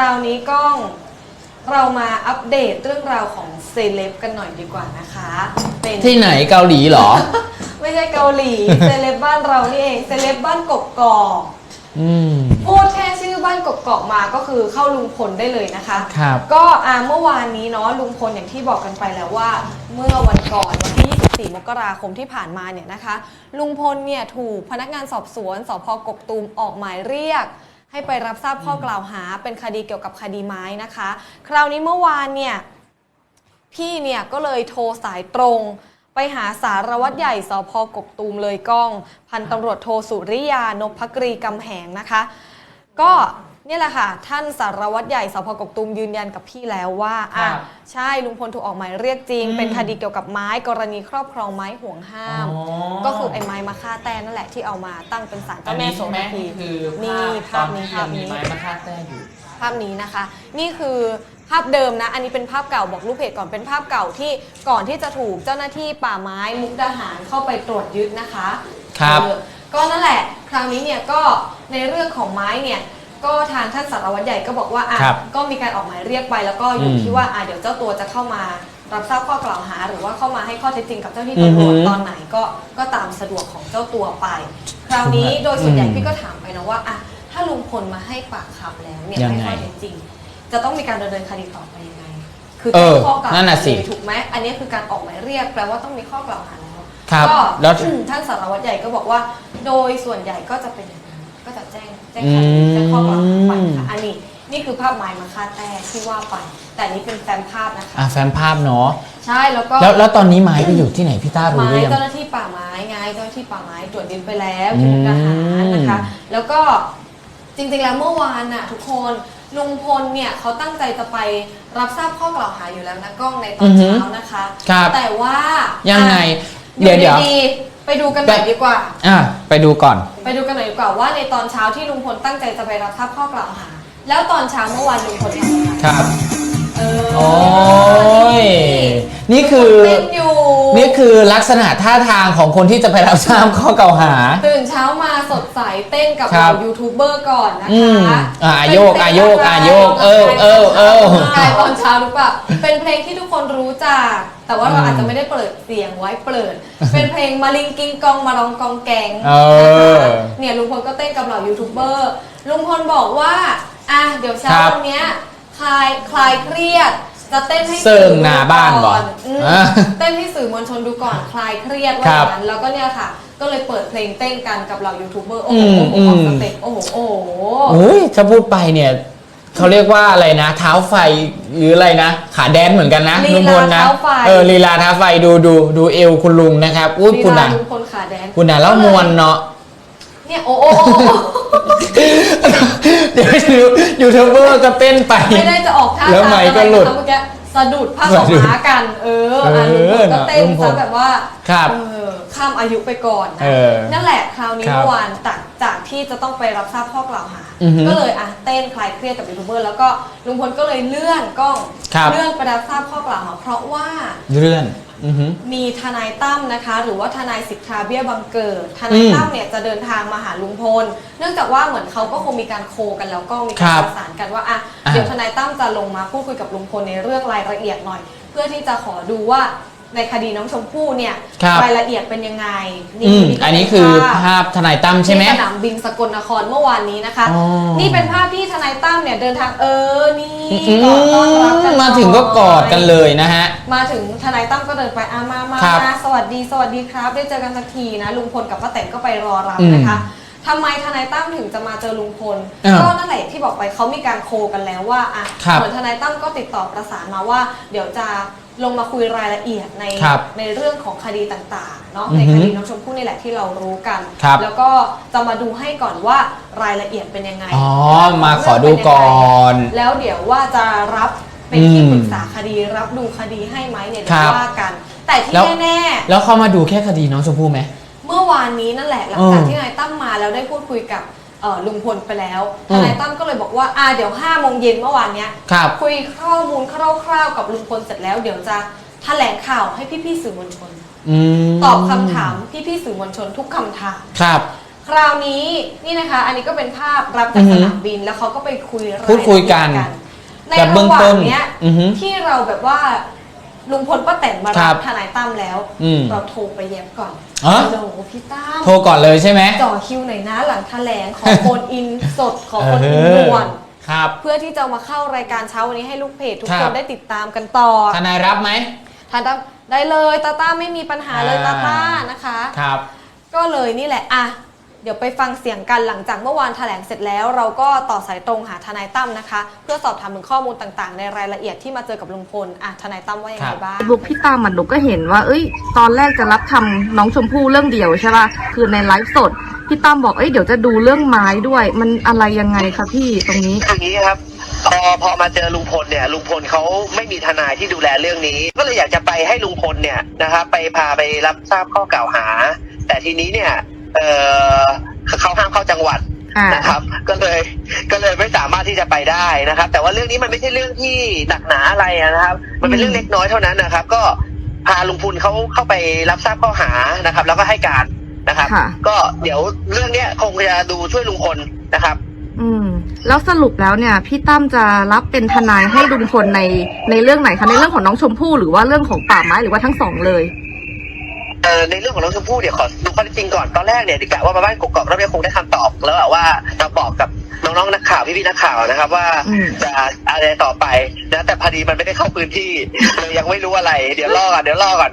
ราวนี้กล้องเรามาอัปเดตเรื่องราวของเซเลบกันหน่อยดีกว่านะคะเป็นที่ไหนเกาหลีเหรอ ไม่ใช่เกาหลี เซเลบบ้านเรานี่เองเซเลบบ้านกกกอกอืม พูดแค่ชื่อบ้านกกอกมาก็คือเข้าลุงพลได้เลยนะคะ ครับ ก็อ่าเมื่อวานนี้เนาะลุงพลอย่างที่บอกกันไปแล้วว่า เมื่อวันก่อนวันที่ 24 มกราคมที่ผ่านมาเนี่ยนะคะ ลุงพลเนี่ยถูกพนักงานสอบสวนสพกกตูมออกหมายเรียก ให้ไปรับทราบข้อกล่าวหาเป็นคดีเกี่ยวกับคดีไม้นะคะ คราวนี้เมื่อวานเนี่ยพี่เนี่ยก็เลยโทรสายตรง ไปหาสารวัตรใหญ่สพกกตูมเลยก้อง พันตำรวจโทสุริยานพกรีกำแหงนะคะ ก็ เนี่ยแหละค่ะ ท่านสารวัตรใหญ่สพกกตูมยืนยันกับพี่แล้วว่าอะครับใช่ลุงพลถูกออกหมายเรียกจริง อืมเป็นคดีเกี่ยวกับไม้กรณีครอบครองไม้ห่วงห้าม อ๋อ ก็คือไอ้ไม้มาฆ่าแต้นั่นแหละที่เอามาตั้งเป็นศาลอัเจ้านแม่นี้โสใช่ไหมระพีคือนี่ภาพตอนภาพนี้ที่ยังมีภาพนี้ไม้มาคาดแต้อยู่ ภาพนี้นะคะ นี่คือภาพเดิมนะ อันนี้เป็นภาพเก่าบอกรูปเพจก่อนเป็นภาพเก่าที่ก่อนที่จะถูกเจ้าหน้าที่ป่าไม้มุกดาหารเข้าไปตรวจยึดนะคะครับ เออก็นั่นแหละ ครั้งนี้เนี่ยก็ในเรื่องของไม้เนี่ย ก็ทางท่านสารวัตรใหญ่ก็บอกว่าอะครับก็มีการออกหมายเรียกไปแล้วก็อยู่อืมที่ว่าอะเดี๋ยวเจ้าตัวจะเข้ามารับทราบข้อกล่าวหา หรือว่าเข้ามาให้ข้อเท็จจริงกับเจ้าหน้าที่ตำรวจอือหือตอนไหนก็ก็ตามสะดวกของเจ้าตัวไป คราวนี้โดยส่วนใหญ่อืมพี่ก็ถามไปนะว่าอะถ้าลุงพลมาให้ปากคำแล้วเนี่ยยังให้ไงข้อเท็จจริง จะต้องมีการดำเนินคดีต่อไปยังไง คือเอแจ้องข้อกล่าวนั่นหาน่ะสิ เลยถูกไหมอันนี้คือการออกหมายเรียกแปลว่าต้องมีข้อกล่าวหาแล้ว ครับก็แล้ว อืมท่านสารวัตรใหญ่ก็บอกว่า โดยส่วนใหญ่ก็จะเป็นอย่างนั้น ก็จะแจ้งแจ้งคดีอืมแจ้งข้อกล่าวหาไปค่ะอันนี้นี่คือภาพไม้มาคาดแต่ที่ว่าไป แต่อันนี้เป็นแฟ้มภาพนะคะ อะแฟ้มภาพเนาะใช่แล้วก็แล้วแล้วตอนนี้ไม้ไปอยู่ที่ไหนพี่ต้ารู้ไม้หรือยัง เจ้าหน้าที่ป่าไม้ไงเจ้าหน้าที่ป่าไม้ตรวจยึดไปแล้วที่มุกดาหารนะคะอืมแล้วก็จริงๆแล้วเมื่อวานน่ะทุกคนลุงพลเนี่ยเขาตั้งใจจะไปรับทราบข้อกล่าวหาอยู่แล้วนะกล้องในตอนเช้านะคะ ครับ แต่ว่ายังไง อะเดี๋ยวเดี๋ยวดีๆ ไปดูกันหน่อยดีกว่า อะไปดูก่อน ไปดูกันหน่อยดีกว่าว่าในตอนเช้าที่ลุงพลตั้งใจจะไปรับทราบข้อกล่าวหา แล้วตอนเช้าเมื่อวานลุงพลทำอะไรครับ เออโอ้ยนี่คือ เต้นอยู่ นี่คือลักษณะท่าทางของคนที่จะไปรับทราบข้อกล่าวหา ตื่นเช้ามาสดใสเต้นกับครัเราบ ยูทูบเบอร์ก่อนนะอืมคะอะเป็นโยกเพลงอะโยกอะไรอะโยก เออเออเออ ใช่ตอนเช้าหรือเปล่าเป็นเพลงที่ทุกคนรู้จัก แต่ว่าเราอืมอาจจะไม่ได้เปิดเสียงไว้เปิด เป็นเพลงมาลิงกิงกองมาลองกองแกงเออนะคะเนี่ยลุงพลก็เต้นกับเหล่ายูทูบเบอร์ลุงพลบอกว่าอะเดี๋ยวเช้าครับ วันเนี้ยคลายคลายเครียด จะเต้นให้เสิร์งหน้าบ้านบ่อืมอะเต้นให้สื่อมวลชนดูก่อนคลายเครียดว่าคอรับย่างนั้นแล้วก็เนี่ยค่ะ ก็เลยเปิดเพลงเต้นกันกับเหล่ายูทูบเบอร์โอ้อืโหมโอ้โหออกอืมสเต็ปโอ้โหโอ้โหโอ้ยถ้าพูดไปเนี่ยเขาเรียกว่าอะไรนะ เท้าไฟหรืออะไรนะ ขาแดนเหมือนกันนะลีลุงพลาลนะเท้าไฟเออลีลาเท้าไฟดูดูดูเอวคุณลุงนะครับอุ้ยลีคุณลาอะลุงพลขาแดนคุณอะแล้วมวนเนาะ เนี่ยโอ้โอ้โอ้โอ้เดี๋ยวยูทูบเบอร์ก็เต้นไป ไม่ได้จะออกท่าแล้วทางไมค์อะไรก็หลุดนะคะเมื่อกี้สะดุดผ้าสะขาวดุดม้ากัน เอออะเอลุงพอลก็เต้นลุงพลซะแบบว่าครับเออข้ามอายุไปก่อนนะเออนั่นแหละคราวนี้ครับเมื่อวานจากจากที่จะต้องไปรับทราบข้อกล่าวหา อือฮึก็เลยอะเต้นคลายเครียดกับยูทูบเบอร์แล้วก็ลุงพลก็เลยเลื่อนกล้องครับ เลื่อนไปรับทราบข้อกล่าวหาเพราะว่า เลื่อน อือหือมีทนายตั้มนะคะ หรือว่าทนายสิทธาเบี้ยบังเกิดทนายตั้มเนี่ยจะเดินทางมาหาลุงพล เนื่องจากว่าเหมือนเขาก็คงมีการโคกันแล้วก็มีคการรับประสานกันว่าอะอะเดี๋ยวทนายตั้มจะลงมาพูดคุยกับลุงพลในเรื่องรายละเอียดหน่อย เพื่อที่จะขอดูว่า ในคดีน้องชมพู่เนี่ยครับ รายละเอียดเป็นยังไงอืมอันนี้คือภาพทนายตั้มใช่ไหม ที่สนามบินสกลนครเมื่อวานนี้นะคะ อ๋อ นี่เป็นภาพที่ทนายตั้มเนี่ยเดินทางเออนี่อืกอดต้อนรับกันมมาถึงก็กอดกันเลยนะฮะ มาถึงทนายตั้มก็เดินไปอามามาครับมาสวัสดีสวัสดีครับ ได้เจอกันสักทีนะลุงพลกับป้าแตนก็ไปรอรับอืมนะคะทำไมทนายตั้มถึงจะมาเจอลุงพลอ่าก็นั่นแหละที่บอกไปเขามีการโคกันแล้วว่าอะครับ เหมือนทนายตั้มก็ติดต่อประสานมาว่า เดี๋ยวจะ ลงมาคุยรายละเอียดในครับในเรื่องของคดีต่างๆเนาะอือในฮึคดีน้องชมพู่นี่แหละที่เรารู้กัน ครับแล้วก็จะมาดูให้ก่อนว่ารายละเอียดเป็นยังไงอ๋อเรื่องมาขงขอดูก่อนเรื่องเป็นยังไงแล้วเดี๋ยวว่าจะรับเป็นที่อืมปรึกษาคดีรับดูคดีให้ไหมเนี่ยเดี๋คยรัวบว่ากัน แต่ที่แล้ว แน่แล้วเขามาดูแค่คดีน้องชมพู่ไหมๆเมื่อวานนี้นั่นแหละหลังจากอืมที่นายตั้มมาแล้วได้พูดคุยกับ เอ่อลุงพลไปแล้วอืทมนายตั้มก็เลยบอกว่าอ่าเดี๋ยว5้าโมงเย็นเมื่อวานเนี้ย ครับ คุยข้อมูลคร่าวๆกับลุงพลเสร็จแล้ว เดี๋ยวจะแถลงข่าวให้พี่ๆสื่อมวลชน อืมตอบคำถามพี่ๆสื่อมวลชนทุกคำถาม ครับ คราวนี้นี่นะคะ อันนี้ก็เป็นภาพรับอืจากอฮึสนามบินแล้วเขาก็ไปคุยรายละพูดคุยกันเอีดในแต่เบื้ระองหว่าต้งนเนี้ยอือฮึที่เราแบบว่า ลุงพลป้าแตนมาครัรับบทนายตั้มแล้ว อืมเราโทรไปแย้มก่อนอ๋อโหลพี่ตั้มโทรก่อนเลยใช่ไหม จ่อคิวหน่อยนะหลังแถลงขอโฟนอินสดขอโฟนอินเออ ด่วน ครับ เพื่อที่จะมาเข้ารายการเช้าวันนี้ให้ลูกเพจทุกครัคบนได้ติดตามกันต่อทนายรับไหม ทานตั้มได้เลยตาต้าไม่มีปัญหาเลยอ่า ตาต้านะคะ ครับ ก็เลยนี่แหละอะเดี๋ยวไปฟังเสียงกันหลังจากเมื่อวานแถลงเสร็จแล้ว เราก็ต่อสายตรงหาทนายตั้มนะคะ เพื่อสอบถามถึงข้อมูลต่างๆ ในรายละเอียดที่มาเจอกับลุงพลอะทนายตั้มว่ายังคไงรับบ้างบุกพี่ตามมันหนูก็เห็นว่า เอ้ย ตอนแรกจะรับทำน้องชมพู่เรื่องเดียวใช่ป่ะคือในไลฟ์สดพี่ตั้มบอกเอ้ยเดี๋ยวจะดูเรื่องไม้ด้วย มันอะไรยังไงคะพี่ตรงนี้อย่างนี้ครับพอพอมาเจอลุงพลเนี่ยลุงพลเขาไม่มีทนายที่ดูแลเรื่องนี้ ก็เลยอยากจะไปให้ลุงพลเนี่ยนะครับไปพาไปรับทราบข้อกล่าวหา แต่ทีนี้เนี่ย เออเขาห้ามเข้าจังหวัดอ่านะครับ ก็เลยก็เลยไม่สามารถที่จะไปได้นะครับ แต่ว่าเรื่องนี้มันไม่ใช่เรื่องที่หนักหนาอะไรนะครับ มันเป็นเรื่องเล็กน้อยเท่านั้นนะครับ ก็พาลุงพลเขาเข้าไปรับทราบข้อหานะครับ แล้วก็ให้การนะครับค่ะก็เดี๋ยวเรื่องเนี้ยคงจะดูช่วยลุงพลนะครับ อืม แล้วสรุปแล้วเนี่ย พี่ตั้มจะรับเป็นทนายให้ลุงพลในในเรื่องไหนคะในเรื่องของน้องชมพู่หรือว่าเรื่องของป่าไม้หรือว่าทั้งสองเลยเอ่อ ในเรื่องของน้องชมพู่เดี๋ยวขอดูข้อเท็จจริงก่อนตอนแรกเนี่ยดิกะว่ามาบ้านกกอกแล้วเนี่ยคงได้คำตอบแล้วอะว่ามาบอกกับน้องๆนักข่าวพี่ๆนักข่าวนะครับ ว่าอืมจะอะไรต่อไปนะแต่พอดีมันไม่ได้เข้าพื้นที่เลยยังไม่รู้อะไร เดี๋ยวรอก่อนเดี๋ยวรอก่อน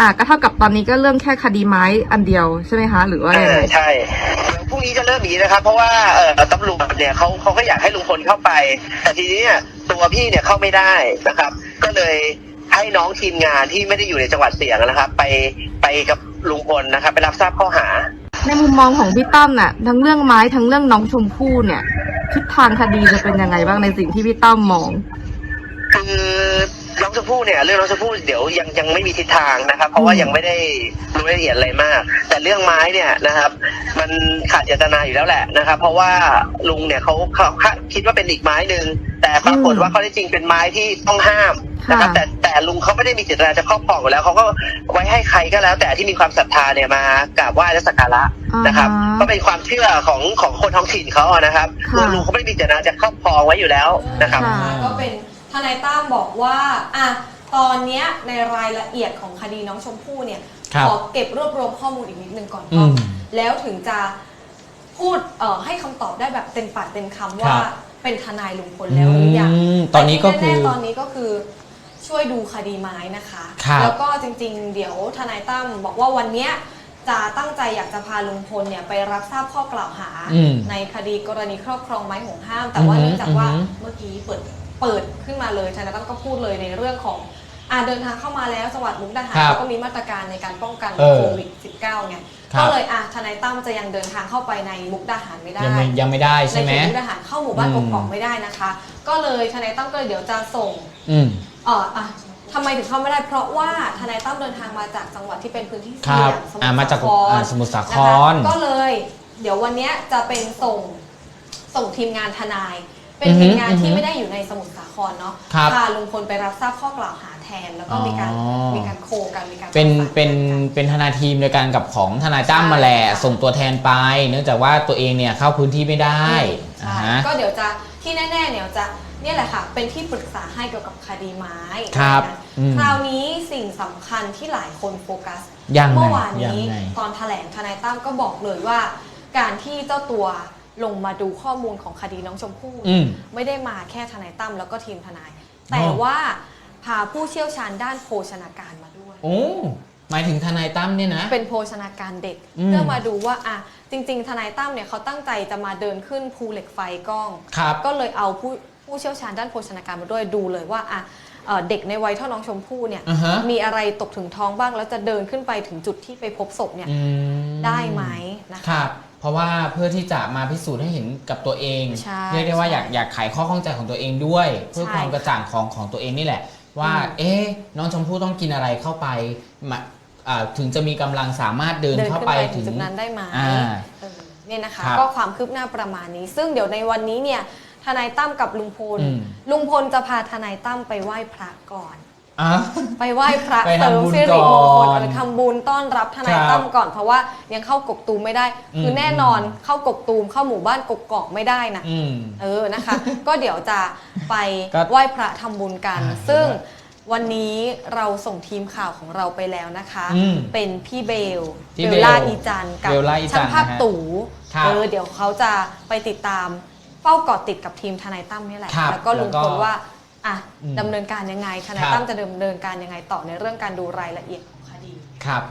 อ่าก็เท่ากับตอนนี้ก็เรื่องแค่คดีไม้อันเดียวใช่ไหมคะ หรือว่าเอยังอไงใช่เดี๋ยวพรุ่งนี้จะเริ่มหนีนะครับ เพราะว่าเอ่อตำรวจเนี่ยเขาเขาก็อยากให้ลุงพลเข้าไป แต่ทีนี้เนี่ยตัวพี่เนี่ยเข้าไม่ได้นะครับ ก็เลย ให้น้องทีมงานที่ไม่ได้อยู่ในจังหวัดเสี่ยงนะครับ ไปไปกับลุงพลนะครับ ไปรับทราบข้อหา ในมุมมองของพี่ตั้มน่ะ ทั้งเรื่องไม้ทั้งเรื่องน้องชมพู่เนี่ยทิศทางคดีจะเป็นยังไงบ้างในสิ่งที่พี่ตั้มมอง คือน้องชมพู่เนี่ย เรื่องน้องชมพู่เดี๋ยวยังยังไม่มีทิศทางนะครับ เพราะว่ายังไม่ได้รู้รายละเอียดอะไรมาก แต่เรื่องไม้เนี่ยนะครับ มันขาดเจตนาอยู่แล้วแหละนะครับ เพราะว่าลุงเนี่ยเขาเขาเขาคิดว่าเป็นอีกไม้หนึ่งแต่ปรากฏว่าข้อเท็จจริงเป็นไม้ที่ต้องห้าม นะครับค่ะแต่แต่ลุงเขาไม่ได้มีเจตนาจะครอบครองอยู่แล้วเขาก็ไว้ให้ใครก็แล้ว แต่ที่มีความศรัทธาเนี่ยมากราบไหว้และสักการะนะครับอ่าฮะก็เป็นความเชื่อของของคนท้องถิ่นเขาอะนะครับค่ะลุงเขาไม่ได้มีเจตนาจะครอบครองไว้อยู่แล้วนะครับค่ะก็เป็นทนายตั้มบอกว่าอะตอนเนี้ยในรายละเอียดของคดีน้องชมพู่เนี่ยครับขอเก็บรวบรวมข้อมูลอีกนิดนึงก่อนอืมแล้วถึงจะพูดเอ่อให้คำตอบได้แบบเต็มปากเต็มคำว่าครับเป็นทนายลุงพลแล้วหรือยังมตอนนี้ก็คือแต่ที่แน่ๆตอนนี้ก็คือ ช่วยดูคดีไม้นะคะ ครับแล้วก็จริงๆ เดี๋ยวทนายตั้มบอกว่าวันเนี้ยจะตั้งใจอยากจะพาลุงพลเนี่ยไปรับทราบข้อกล่าวหา อืมในคดีกรณีครอบครองไม้ห่วงห้าม แต่ว่าอือฮึเนื่องจากว่าอือฮึ เมื่อกี้เปิดเปิดขึ้นมาเลยทนายตั้มก็พูดเลยในเรื่องของอ่าเดินทางเข้ามาแล้วจังหวัดมุกดาหารครับเขาก็มีมาตรการในการป้องกันเออโควิด -19 ไงครับ ก็เลยอะทนายตั้มจะยังเดินทางเข้าไปในมุกดาหารไม่ได้ ยังไม่ยังไม่ได้ในใช่ไหม เขตมุกดาหารเข้าหมู่บ้านอืกม กอกไม่ได้นะคะ ก็เลยทนายตั้มก็เลยเดี๋ยวจะส่งอืม เอออะทำไมถึงเข้าไม่ได้ เพราะว่าทนายตั้มเดินทางมาจากจังหวัดที่เป็นพื้นที่คเสี่รัยบงสมุทอ่ารมาจากสาครอ่าสมุทรสาคนะคะรก็เลย เดี๋ยววันเนี้ยจะเป็นส่งส่งทีมงานทนาย เป็นอือฮึทีมงานอือฮึที่ไม่ได้อยู่ในสมุทรสาครเนาะครับพาลุงพลไปรับทราบข้อกล่าวหาแทน แล้วก็มีการอ๋อ มีการโคกันมีการเป็นประสาเป็นกันเป็นทนายทีมเดียวกันกับของทนายตั้มใช่มาแหละค่ะ ส่งตัวแทนไป เนื่องจากว่าตัวเองเนี่ยเข้าพื้นที่ไม่ได้ใช่อ่าฮะ ก็เดี๋ยวจะที่แน่ๆเนี่ยจะ เนี่ยแหละค่ะ เป็นที่ปรึกษาให้เกี่ยวกับคดีไม้ครับนะอืมคราวนี้สิ่งสำคัญที่หลายคนโฟกัสยังไงเมื่อวานยังนี้ไง ตอนแถลงทนายตั้มก็บอกเลยว่า การที่เจ้าตัวลงมาดูข้อมูลของคดีน้องชมพู่ อืม ไม่ได้มาแค่ทนายตั้มแล้วก็ทีมทนาย แต่ว่าพาผู้เชี่ยวชาญด้านโภชนาการมาด้วย โอ้หมายถึงทนายตั้มเนี่ยนะ เป็นโภชนาการเด็ก อืม เพื่อมาดูว่าอะจริง ๆ ทนายตั้มเนี่ยเขาตั้งใจจะมาเดินขึ้นภูเหล็กไฟกล้อง ครับ ก็เลยเอาผู้ ผู้เชี่ยวชาญด้านโภชนาการมาด้วยดูเลยว่าอะเอ่อเด็กในวัยเท่าน้องชมพู่เนี่ย อ่าฮะ มีอะไรตกถึงท้องบ้างแล้วจะเดินขึ้นไปถึงจุดที่ไปพบศพเนี่ยอืมได้ไหมนะคะครับ เพราะว่าเพื่อที่จะมาพิสูจน์ให้เห็นกับตัวเอง ใช่เรียกได้ว่าใช่อยากอยากไขข้อข้องใจของตัวเองด้วย เพื่อใช่ความกระจ่างของของตัวเองนี่แหละ ว่า อืมเอ๊ะน้องชมพู่ต้องกินอะไรเข้าไปมาอ่าถึงจะมีกำลังสามารถเดินเดินเข้าขึ้นไปไปถึถึงงจุดนั้นได้ไหม อ่า เออเนี่ยนะคะ ครับก็ความคืบหน้าประมาณนี้ ซึ่งเดี๋ยวในวันนี้เนี่ย ทนายตั้มกับลุงพล อืม ลุงพลจะพาทนายตั้มไปไหว้พระก่อน อะ ไปไหว้พระไปเสริมทำบุญสิริมงคลก่อนเออทำบุญต้อนรับทนายครับตั้มก่อนเพราะว่ายังเข้ากกตูมไม่ได้คืออมแน่นอนเข้ากกตูมเข้าหมู่บ้านกกกอกไม่ได้นะ อืม เออ นะคะ ก็เดี๋ยวจะไปก็ไหว้พระทำบุญกัน อ่าซึ่งวันนี้เราส่งทีมข่าวของเราไปแล้วนะคะ อืมเป็นพี่เบลพี่เบเบลลล่าอีจันกับเบลล่าอีจันช่างภาพนะฮะตู่ ครับ เออ เดี๋ยวเขาจะไปติดตาม เฝ้าเกาะติดกับทีมทนายตั้มนี่แหละ ครับแล้วก็ลุงแล้วพก็ลว่าอะอืมดำเนินการยังไงทนายครับตั้มจะดำเนินการยังไงต่อในเรื่องการดูรายละเอียดของคดี ครับ